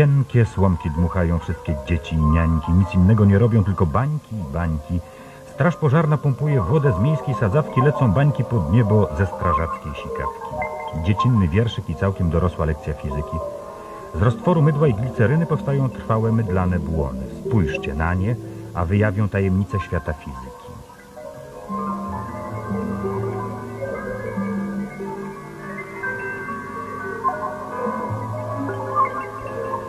Cienkie słomki dmuchają wszystkie dzieci i niańki. Nic innego nie robią, tylko bańki i bańki. Straż pożarna pompuje wodę z miejskiej sadzawki, lecą bańki pod niebo ze strażackiej sikawki. Dziecinny wierszyk i całkiem dorosła lekcja fizyki. Z roztworu mydła i gliceryny powstają trwałe mydlane błony. Spójrzcie na nie, a wyjawią tajemnice świata fizyki.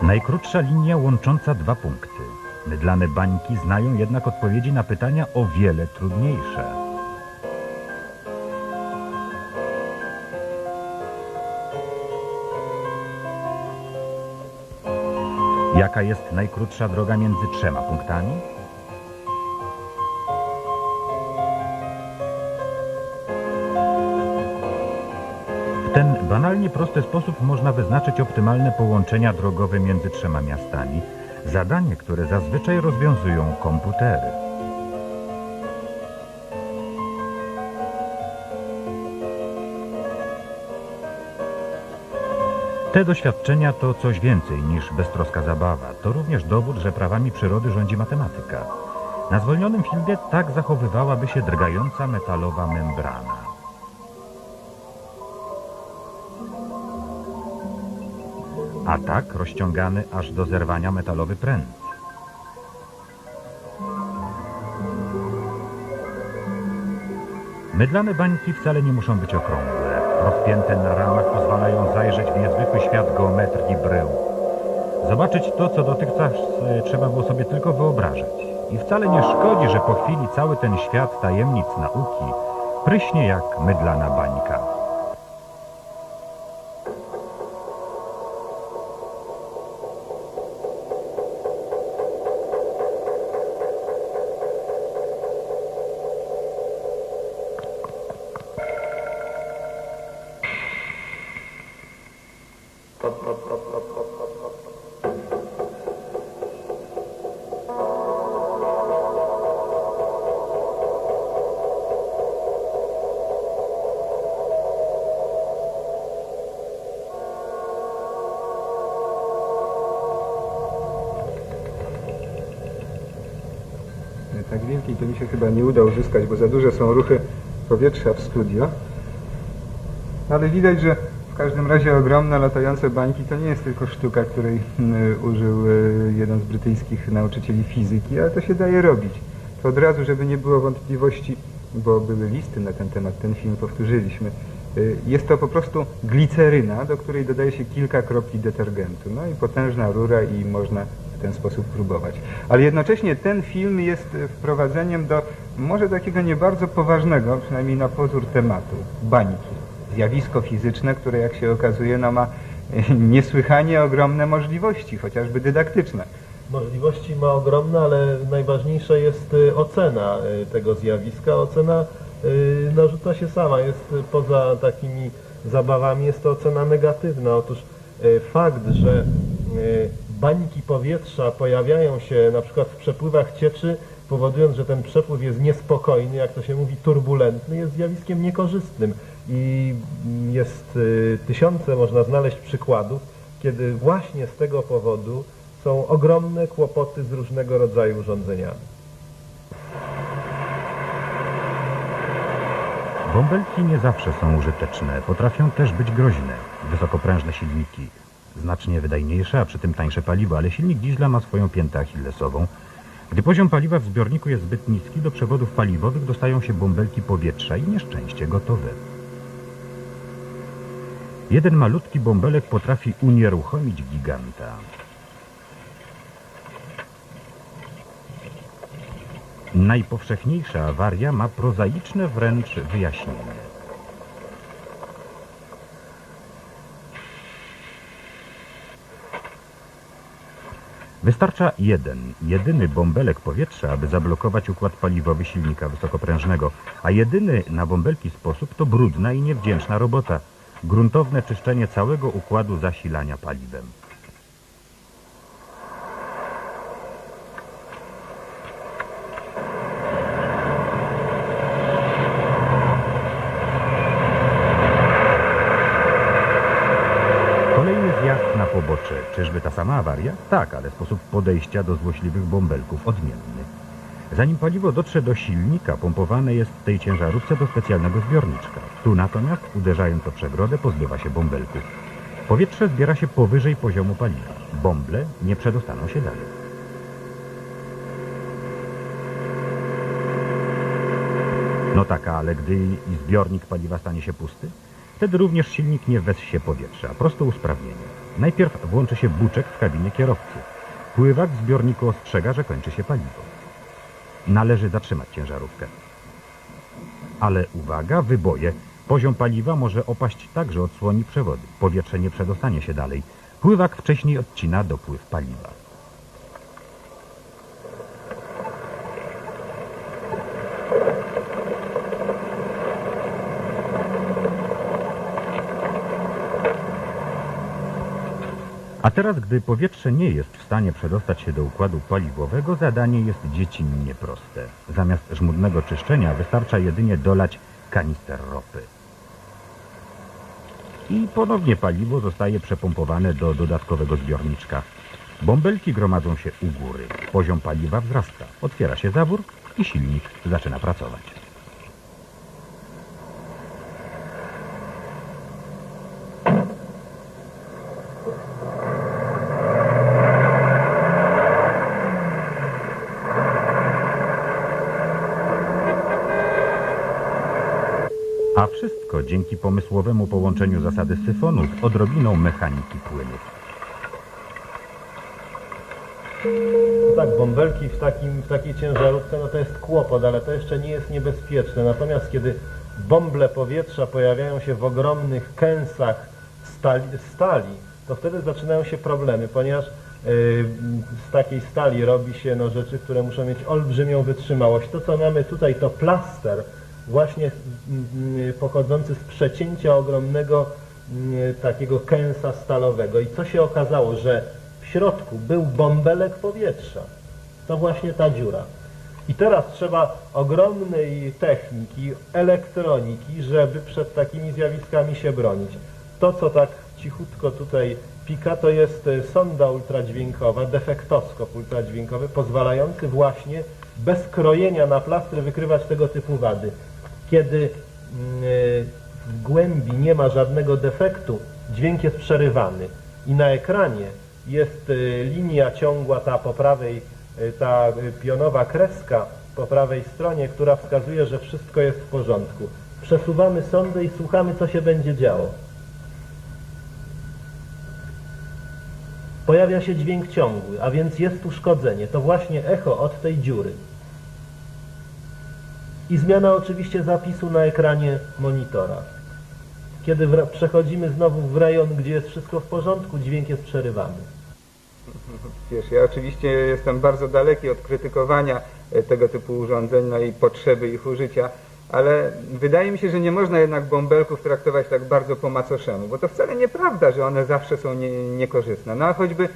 Najkrótsza linia łącząca dwa punkty. Mydlane bańki znają jednak odpowiedzi na pytania o wiele trudniejsze. Jaka jest najkrótsza droga między trzema punktami? Banalnie prosty sposób można wyznaczyć optymalne połączenia drogowe między trzema miastami. Zadanie, które zazwyczaj rozwiązują komputery. Te doświadczenia to coś więcej niż beztroska zabawa. To również dowód, że prawami przyrody rządzi matematyka. Na zwolnionym filmie tak zachowywałaby się drgająca metalowa membrana. A tak rozciągany aż do zerwania metalowy pręt. Mydlane bańki wcale nie muszą być okrągłe. Rozpięte na ramach pozwalają zajrzeć w niezwykły świat geometrii brył. Zobaczyć to, co dotychczas e, trzeba było sobie tylko wyobrażać. I wcale nie szkodzi, że po chwili cały ten świat tajemnic nauki pryśnie jak mydlana bańka. Tak wielkiej to mi się chyba nie uda uzyskać, bo za duże są ruchy powietrza w studio. Ale widać, że w każdym razie ogromne latające bańki to nie jest tylko sztuka, której mm, użył y, jeden z brytyjskich nauczycieli fizyki, ale to się daje robić. To od razu, żeby nie było wątpliwości, bo były listy na ten temat, ten film powtórzyliśmy. Y, Jest to po prostu gliceryna, do której dodaje się kilka kropli detergentu. No i potężna rura i można ten sposób próbować. Ale jednocześnie ten film jest y, wprowadzeniem do może takiego nie bardzo poważnego, przynajmniej na pozór tematu, bańki. Zjawisko fizyczne, które jak się okazuje no, ma y, niesłychanie ogromne możliwości, chociażby dydaktyczne. Możliwości ma ogromne, ale najważniejsza jest y, ocena tego zjawiska. Ocena narzuca się sama, jest poza takimi zabawami, jest to ocena negatywna. Otóż fakt, że bańki powietrza pojawiają się na przykład w przepływach cieczy, powodując, że ten przepływ jest niespokojny, jak to się mówi, turbulentny, jest zjawiskiem niekorzystnym. I mm, jest y, tysiące, można znaleźć przykładów, kiedy właśnie z tego powodu są ogromne kłopoty z różnego rodzaju urządzeniami. Bąbelki nie zawsze są użyteczne, potrafią też być groźne. Wysokoprężne silniki, znacznie wydajniejsze, a przy tym tańsze paliwo, ale silnik diesla ma swoją piętę achillesową. Gdy poziom paliwa w zbiorniku jest zbyt niski, do przewodów paliwowych dostają się bąbelki powietrza i nieszczęście gotowe. Jeden malutki bąbelek potrafi unieruchomić giganta. Najpowszechniejsza awaria ma prozaiczne wręcz wyjaśnienie. Wystarcza jeden, jedyny bąbelek powietrza, aby zablokować układ paliwowy silnika wysokoprężnego, a jedyny na bąbelki sposób to brudna i niewdzięczna robota. Gruntowne czyszczenie całego układu zasilania paliwem. Pobocze. czyżby ta sama awaria? Tak, ale sposób podejścia do złośliwych bąbelków odmienny. Zanim paliwo dotrze do silnika, pompowane jest w tej ciężarówce do specjalnego zbiorniczka. Tu natomiast, uderzając o przegrodę, pozbywa się bąbelków. Powietrze zbiera się powyżej poziomu paliwa. Bąble nie przedostaną się dalej. No tak, ale gdy i zbiornik paliwa stanie się pusty, wtedy również silnik nie wessie powietrza, prosto usprawnienie. Najpierw włączy się buczek w kabinie kierowcy. Pływak w zbiorniku ostrzega, że kończy się paliwo. Należy zatrzymać ciężarówkę. Ale uwaga, wyboje. Poziom paliwa może opaść tak, że odsłoni przewody. Powietrze nie przedostanie się dalej. Pływak wcześniej odcina dopływ paliwa. A teraz, gdy powietrze nie jest w stanie przedostać się do układu paliwowego, zadanie jest dziecinnie proste. Zamiast żmudnego czyszczenia wystarcza jedynie dolać kanister ropy. I ponownie paliwo zostaje przepompowane do dodatkowego zbiorniczka. Bąbelki gromadzą się u góry. Poziom paliwa wzrasta. Otwiera się zawór i silnik zaczyna pracować. A wszystko dzięki pomysłowemu połączeniu zasady syfonu z odrobiną mechaniki płynów. Tak, bąbelki w, takim, w takiej ciężarówce, no to jest kłopot, ale to jeszcze nie jest niebezpieczne. Natomiast kiedy bąble powietrza pojawiają się w ogromnych kęsach stali, stali to wtedy zaczynają się problemy, ponieważ yy, z takiej stali robi się no, rzeczy, które muszą mieć olbrzymią wytrzymałość. To, co mamy tutaj, to plaster, właśnie mm, pochodzący z przecięcia ogromnego mm, takiego kęsa stalowego. I co się okazało, że w środku był bąbelek powietrza. To właśnie ta dziura. I teraz trzeba ogromnej techniki, elektroniki, żeby przed takimi zjawiskami się bronić. To, co tak cichutko tutaj pika, to jest e, sonda ultradźwiękowa, defektoskop ultradźwiękowy, pozwalający właśnie bez krojenia na plastry wykrywać tego typu wady. Kiedy mm, w głębi nie ma żadnego defektu, dźwięk jest przerywany i na ekranie jest e, linia ciągła, ta po prawej, e, ta e, pionowa kreska po prawej stronie, która wskazuje, że wszystko jest w porządku. Przesuwamy sondę i słuchamy, co się będzie działo. Pojawia się dźwięk ciągły, a więc jest uszkodzenie. To właśnie echo od tej dziury. I zmiana oczywiście zapisu na ekranie monitora. Kiedy przechodzimy znowu w rejon, gdzie jest wszystko w porządku, dźwięk jest przerywany. Wiesz, ja oczywiście jestem bardzo daleki od krytykowania e, tego typu urządzeń, no i potrzeby ich użycia, ale wydaje mi się, że nie można jednak bąbelków traktować tak bardzo po macoszemu, bo to wcale nieprawda, że one zawsze są nie, niekorzystne. No a choćby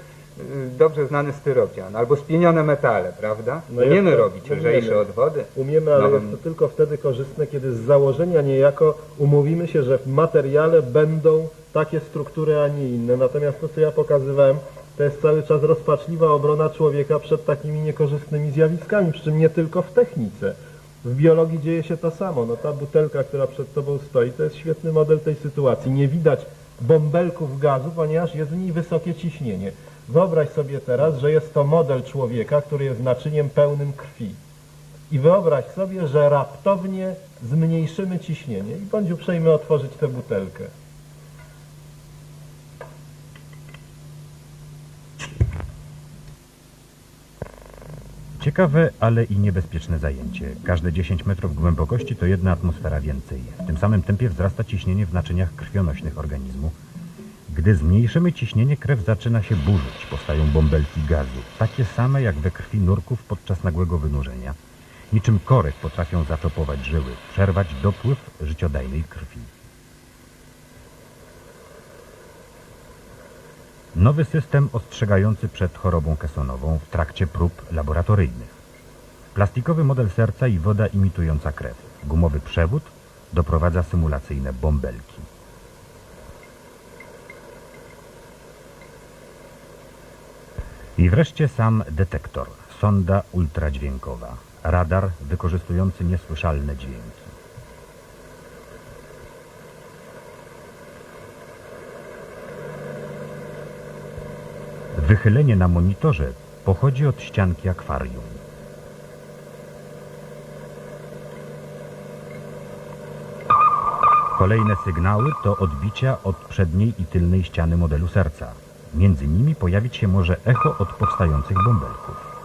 dobrze znany styropian albo spienione metale, prawda? No jest Umiemy to- robić no lżejsze umiemy. od wody. Umiemy, ale Nowym- jest to tylko wtedy korzystne, kiedy z założenia niejako umówimy się, że w materiale będą takie struktury, a nie inne. Natomiast to, co ja pokazywałem, to jest cały czas rozpaczliwa obrona człowieka przed takimi niekorzystnymi zjawiskami, przy czym nie tylko w technice. W biologii dzieje się to samo. No ta butelka, która przed tobą stoi, to jest świetny model tej sytuacji. Nie widać bąbelków gazu, ponieważ jest w niej wysokie ciśnienie. Wyobraź sobie teraz, że jest to model człowieka, który jest naczyniem pełnym krwi. I wyobraź sobie, że raptownie zmniejszymy ciśnienie i bądź uprzejmy otworzyć tę butelkę. Ciekawe, ale i niebezpieczne zajęcie. Każde 10 metrów głębokości to jedna atmosfera więcej. W tym samym tempie wzrasta ciśnienie w naczyniach krwionośnych organizmu. Gdy zmniejszymy ciśnienie, krew zaczyna się burzyć. Powstają bąbelki gazu, takie same jak we krwi nurków podczas nagłego wynurzenia. Niczym korek potrafią zaczopować żyły, przerwać dopływ życiodajnej krwi. Nowy system ostrzegający przed chorobą kesonową w trakcie prób laboratoryjnych. Plastikowy model serca i woda imitująca krew. Gumowy przewód doprowadza symulacyjne bąbelki. I wreszcie sam detektor, sonda ultradźwiękowa, radar wykorzystujący niesłyszalne dźwięki. Wychylenie na monitorze pochodzi od ścianki akwarium. Kolejne sygnały to odbicia od przedniej i tylnej ściany modelu serca. Między nimi pojawić się może echo od powstających bąbelków.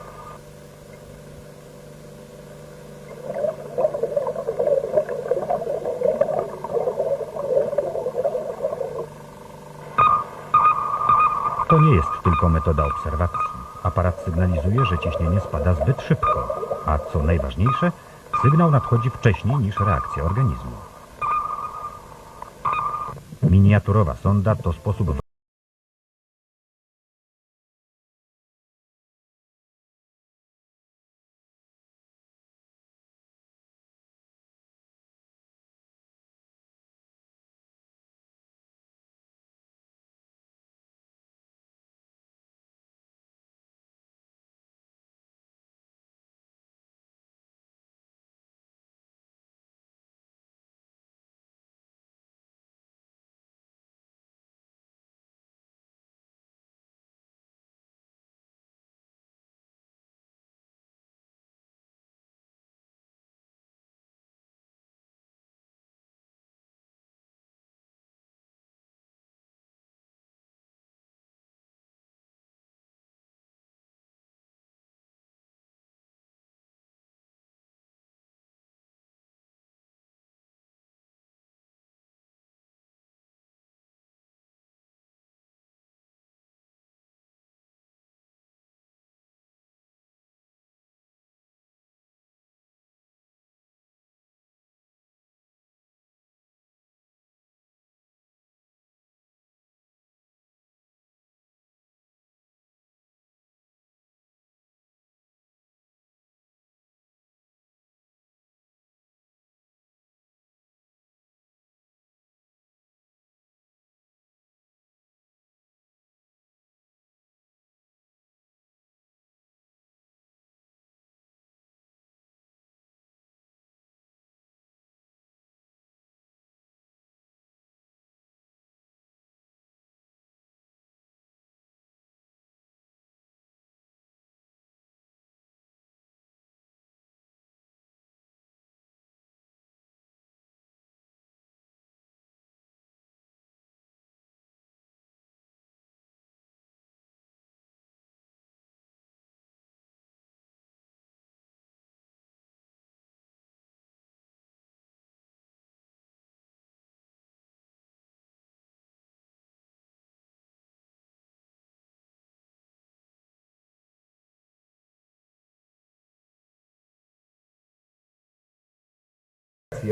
To nie jest tylko metoda obserwacji. Aparat sygnalizuje, że ciśnienie spada zbyt szybko, a co najważniejsze, sygnał nadchodzi wcześniej niż reakcja organizmu. Miniaturowa sonda to sposób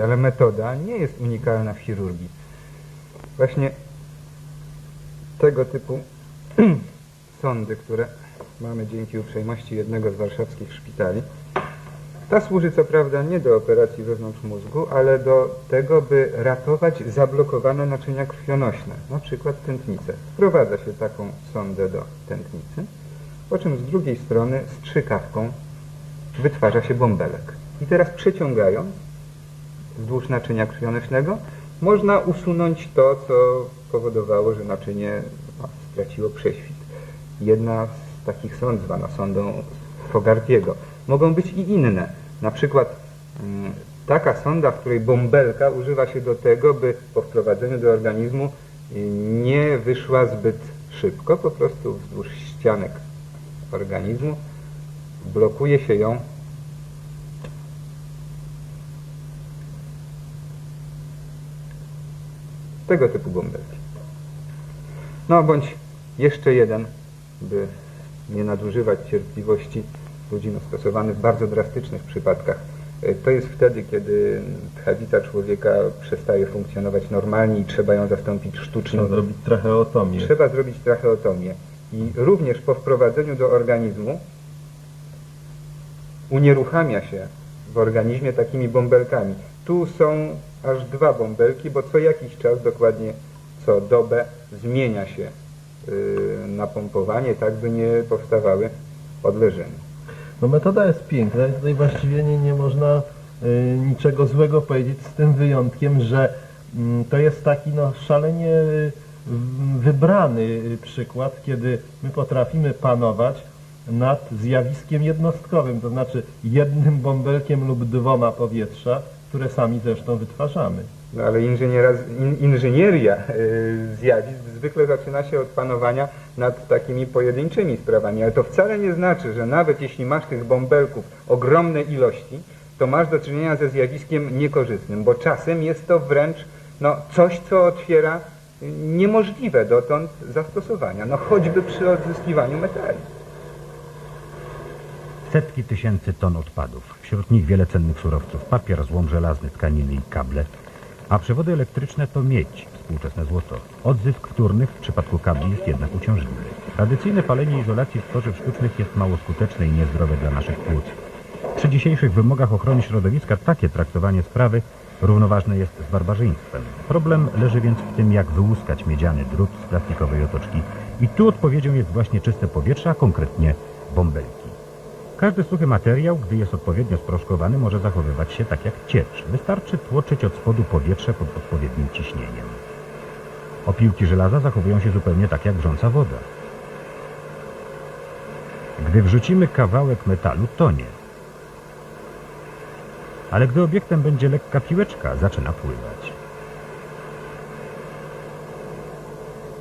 ale metoda nie jest unikalna w chirurgii. Właśnie tego typu sądy, które mamy dzięki uprzejmości jednego z warszawskich szpitali, ta służy co prawda nie do operacji wewnątrz mózgu, ale do tego, by ratować zablokowane naczynia krwionośne, na przykład tętnicę. Wprowadza się taką sondę do tętnicy, po czym z drugiej strony strzykawką wytwarza się bąbelek. I teraz przeciągając wzdłuż naczynia krwionośnego, można usunąć to, co powodowało, że naczynie straciło prześwit. Jedna z takich sąd, zwana sondą Fogartiego. Mogą być i inne. Na przykład mm, taka sonda, w której bąbelka używa się do tego, by po wprowadzeniu do organizmu y, nie wyszła zbyt szybko, po prostu wzdłuż ścianek organizmu blokuje się ją tego typu bąbelki. No bądź jeszcze jeden, by nie nadużywać cierpliwości ludzi no, stosowany w bardzo drastycznych przypadkach. E, To jest wtedy, kiedy tchawita człowieka przestaje funkcjonować normalnie i trzeba ją zastąpić sztuczną. Trzeba zrobić tracheotomię. Trzeba zrobić tracheotomię. I również po wprowadzeniu do organizmu unieruchamia się w organizmie takimi bąbelkami. Tu są aż dwa bąbelki, bo co jakiś czas, dokładnie co dobę, zmienia się y, napompowanie, tak by nie powstawały odleżenia. No metoda jest piękna i tutaj właściwie nie, nie można y, niczego złego powiedzieć z tym wyjątkiem, że mm, to jest taki no, szalenie y, wybrany przykład, kiedy my potrafimy panować nad zjawiskiem jednostkowym, to znaczy jednym bąbelkiem lub dwoma powietrza, które sami zresztą wytwarzamy. No ale inżyniera, in, inżynieria y, zjawisk zwykle zaczyna się od panowania nad takimi pojedynczymi sprawami, ale to wcale nie znaczy, że nawet jeśli masz tych bąbelków ogromne ilości, to masz do czynienia ze zjawiskiem niekorzystnym, bo czasem jest to wręcz no, coś, co otwiera y, niemożliwe dotąd zastosowania, no choćby przy odzyskiwaniu metali. Setki tysięcy ton odpadów. Wśród nich wiele cennych surowców. Papier, złom żelazny, tkaniny i kable. A przewody elektryczne to miedź, współczesne złoto. Odzysk wtórnych w przypadku kabli jest jednak uciążliwy. Tradycyjne palenie izolacji tworzyw sztucznych jest mało skuteczne i niezdrowe dla naszych płuc. Przy dzisiejszych wymogach ochrony środowiska takie traktowanie sprawy równoważne jest z barbarzyństwem. Problem leży więc w tym, jak wyłuskać miedziany drut z plastikowej otoczki. I tu odpowiedzią jest właśnie czyste powietrze, a konkretnie bąbelki. Każdy suchy materiał, gdy jest odpowiednio sproszkowany, może zachowywać się tak jak ciecz. Wystarczy tłoczyć od spodu powietrze pod odpowiednim ciśnieniem. Opiłki żelaza zachowują się zupełnie tak jak wrząca woda. Gdy wrzucimy kawałek metalu, tonie. Ale gdy obiektem będzie lekka piłeczka, zaczyna pływać.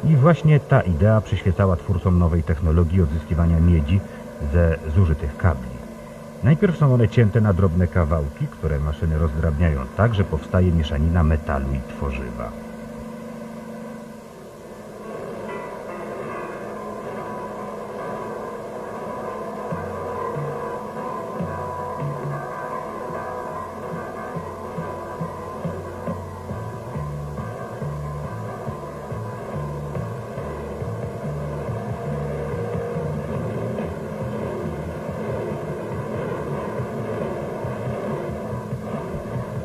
I właśnie ta idea przyświecała twórcom nowej technologii odzyskiwania miedzi ze zużytych kabli. Najpierw są one cięte na drobne kawałki, które maszyny rozdrabniają tak, że powstaje mieszanina metalu i tworzywa.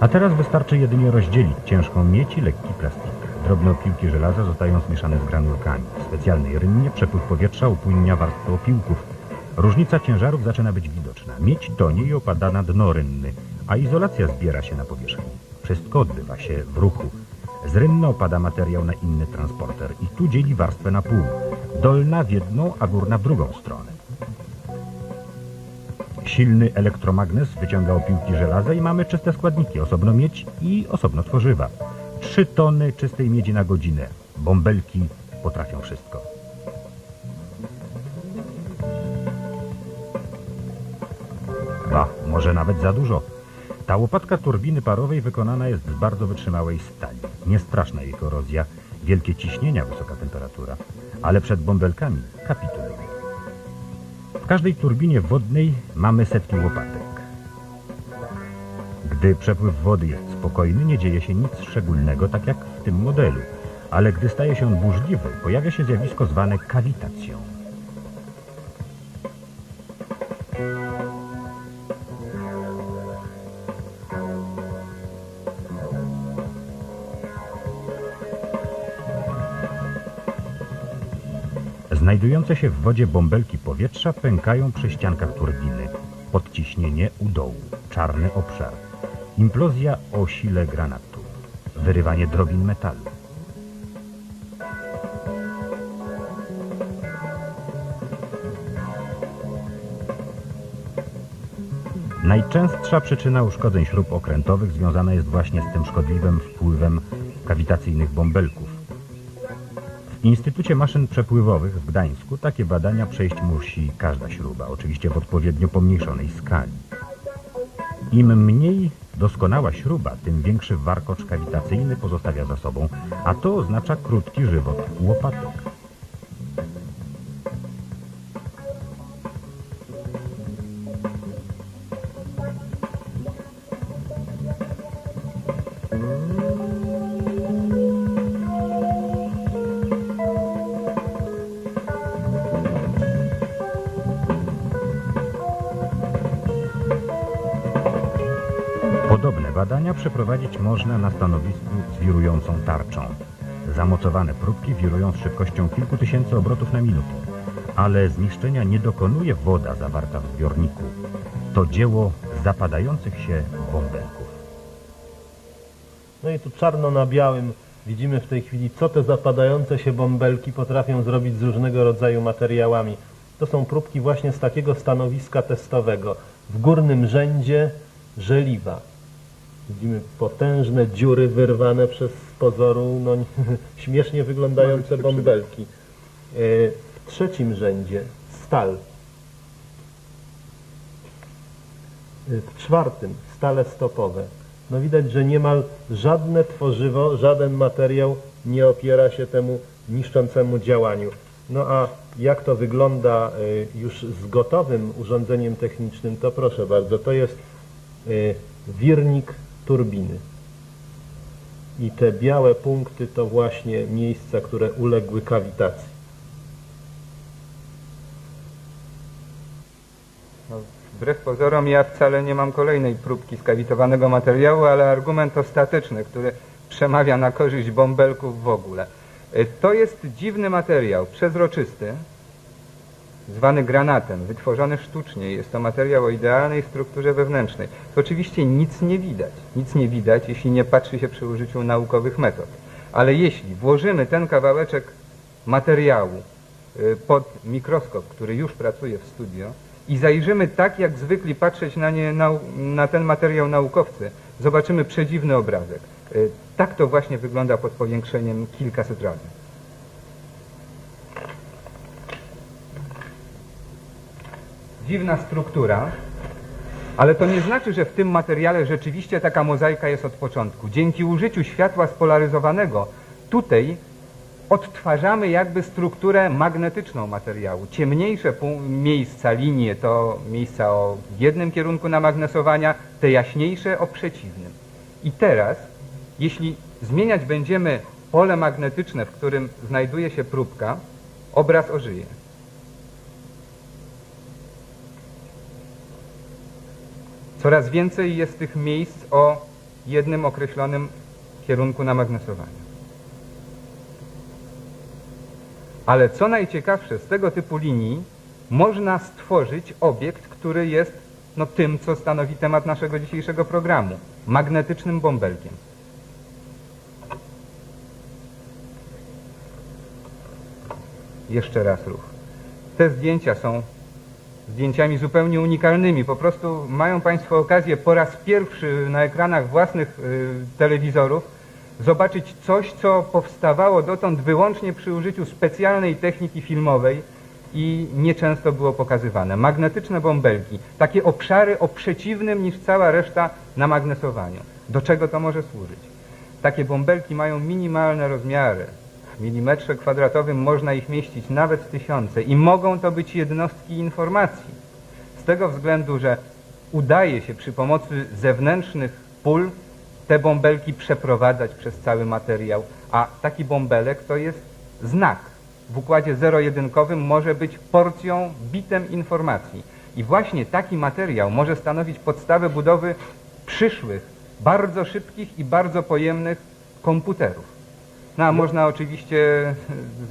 A teraz wystarczy jedynie rozdzielić ciężką miedź i lekki plastik. Drobne opiłki żelaza zostają zmieszane z granulkami. W specjalnej rynnie przepływ powietrza upłynnia warstwę opiłków. Różnica ciężarów zaczyna być widoczna. Miedź tonie i opada na dno rynny, a izolacja zbiera się na powierzchni. Wszystko odbywa się w ruchu. Z rynny opada materiał na inny transporter i tu dzieli warstwę na pół. Dolna w jedną, a górna w drugą stronę. Silny elektromagnes wyciąga opiłki żelaza i mamy czyste składniki, osobno miedź i osobno tworzywa. Trzy tony czystej miedzi na godzinę. Bąbelki potrafią wszystko. Ba, może nawet za dużo. Ta łopatka turbiny parowej wykonana jest z bardzo wytrzymałej stali. Niestraszna jej korozja, wielkie ciśnienia, wysoka temperatura. Ale przed bąbelkami kapituluje. Każdej turbinie wodnej mamy setki łopatek. Gdy przepływ wody jest spokojny, nie dzieje się nic szczególnego, tak jak w tym modelu. Ale gdy staje się on burzliwy, pojawia się zjawisko zwane kawitacją. Znajdujące się w wodzie bąbelki powietrza pękają przy ściankach turbiny. Podciśnienie u dołu, czarny obszar. Implozja o sile granatu. Wyrywanie drobin metalu. Najczęstsza przyczyna uszkodzeń śrub okrętowych związana jest właśnie z tym szkodliwym wpływem kawitacyjnych bąbelków. Instytucie Maszyn Przepływowych w Gdańsku takie badania przejść musi każda śruba, oczywiście w odpowiednio pomniejszonej skali. Im mniej doskonała śruba, tym większy warkocz kawitacyjny pozostawia za sobą, a to oznacza krótki żywot łopatek. Badania przeprowadzić można na stanowisku z wirującą tarczą. zamocowane próbki wirują z szybkością kilku tysięcy obrotów na minutę. Ale zniszczenia nie dokonuje woda zawarta w zbiorniku. To dzieło zapadających się bąbelków. No i tu czarno na białym widzimy w tej chwili, co te zapadające się bąbelki potrafią zrobić z różnego rodzaju materiałami. To są próbki właśnie z takiego stanowiska testowego. W górnym rzędzie żeliwa. Widzimy potężne dziury wyrwane przez z pozoru no, śmiesznie wyglądające bąbelki. E, W trzecim rzędzie stal. E, W czwartym stale stopowe. No widać, że niemal żadne tworzywo, żaden materiał nie opiera się temu niszczącemu działaniu. No a jak to wygląda y, już z gotowym urządzeniem technicznym, to proszę bardzo, to jest wirnik turbiny. I te białe punkty to właśnie miejsca, które uległy kawitacji. No, wbrew pozorom ja wcale nie mam kolejnej próbki skawitowanego materiału, ale argument ostateczny, który przemawia na korzyść bąbelków w ogóle. Y, To jest dziwny materiał, przezroczysty, zwany granatem, wytworzony sztucznie. Jest to materiał o idealnej strukturze wewnętrznej. To oczywiście nic nie widać. Nic nie widać, jeśli nie patrzy się przy użyciu naukowych metod. Ale jeśli włożymy ten kawałeczek materiału y, pod mikroskop, który już pracuje w studio i zajrzymy tak, jak zwykli patrzeć na, nie, nau, na ten materiał naukowcy, zobaczymy przedziwny obrazek. Y, Tak to właśnie wygląda pod powiększeniem kilkaset razy. Dziwna struktura, ale to nie znaczy, że w tym materiale rzeczywiście taka mozaika jest od początku. Dzięki użyciu światła spolaryzowanego tutaj odtwarzamy jakby strukturę magnetyczną materiału. Ciemniejsze miejsca, linie to miejsca o jednym kierunku namagnesowania, te jaśniejsze o przeciwnym. I teraz, jeśli zmieniać będziemy pole magnetyczne, w którym znajduje się próbka, obraz ożyje. Coraz więcej jest tych miejsc o jednym określonym kierunku namagnesowania. Ale co najciekawsze, z tego typu linii można stworzyć obiekt, który jest no, tym, co stanowi temat naszego dzisiejszego programu magnetycznym bąbelkiem. Jeszcze raz ruch. Te zdjęcia są zdjęciami zupełnie unikalnymi. Po prostu mają Państwo okazję po raz pierwszy na ekranach własnych y, telewizorów zobaczyć coś, co powstawało dotąd wyłącznie przy użyciu specjalnej techniki filmowej i nieczęsto było pokazywane. Magnetyczne bąbelki, takie obszary o przeciwnym niż cała reszta namagnesowaniu. Do czego to może służyć? Takie bąbelki mają minimalne rozmiary. Milimetrze kwadratowym można ich mieścić nawet tysiące i mogą to być jednostki informacji. Z tego względu, że udaje się przy pomocy zewnętrznych pól te bąbelki przeprowadzać przez cały materiał, a taki bąbelek to jest znak. W układzie zero-jedynkowym może być porcją, bitem informacji. I właśnie taki materiał może stanowić podstawę budowy przyszłych, bardzo szybkich i bardzo pojemnych komputerów. No a można oczywiście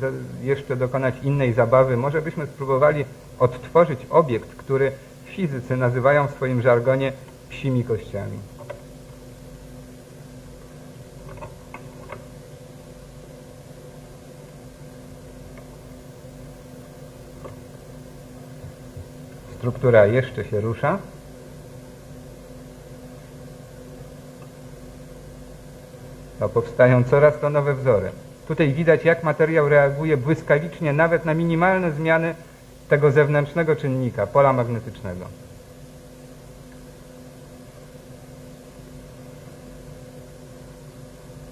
z- jeszcze dokonać innej zabawy. Może byśmy spróbowali odtworzyć obiekt, który fizycy nazywają w swoim żargonie psimi kościami. Struktura jeszcze się rusza. Powstają coraz to nowe wzory. Tutaj widać, jak materiał reaguje błyskawicznie nawet na minimalne zmiany tego zewnętrznego czynnika, pola magnetycznego.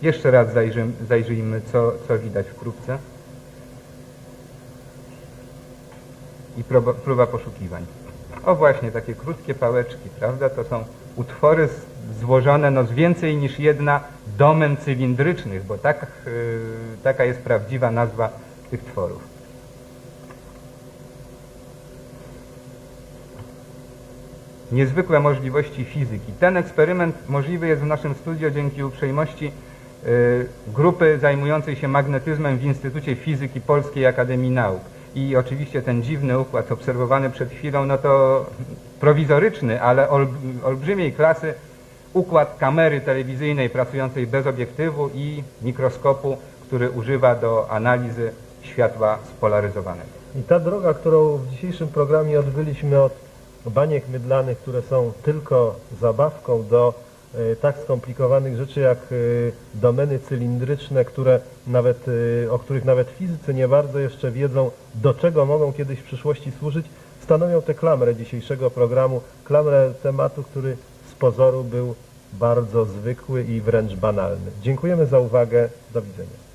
Jeszcze raz zajrzymy, zajrzyjmy, co, co widać w. I próba, próba poszukiwań. O właśnie, takie krótkie pałeczki, prawda? To są utwory z- złożone no, z więcej niż jedna domen cylindrycznych, bo tak, yy, taka jest prawdziwa nazwa tych tworów. Niezwykłe możliwości fizyki. Ten eksperyment możliwy jest w naszym studio dzięki uprzejmości y, grupy zajmującej się magnetyzmem w Instytucie Fizyki Polskiej Akademii Nauk. I oczywiście ten dziwny układ obserwowany przed chwilą, no to prowizoryczny, ale ol, olbrzymiej klasy układ kamery telewizyjnej pracującej bez obiektywu i mikroskopu, który używa do analizy światła spolaryzowanego. I ta droga, którą w dzisiejszym programie odbyliśmy od baniek mydlanych, które są tylko zabawką, do e, tak skomplikowanych rzeczy jak e, domeny cylindryczne, które nawet, e, o których nawet fizycy nie bardzo jeszcze wiedzą, do czego mogą kiedyś w przyszłości służyć, stanowią tę klamrę dzisiejszego programu, klamrę tematu, który pozoru był bardzo zwykły i wręcz banalny. Dziękujemy za uwagę. Do widzenia.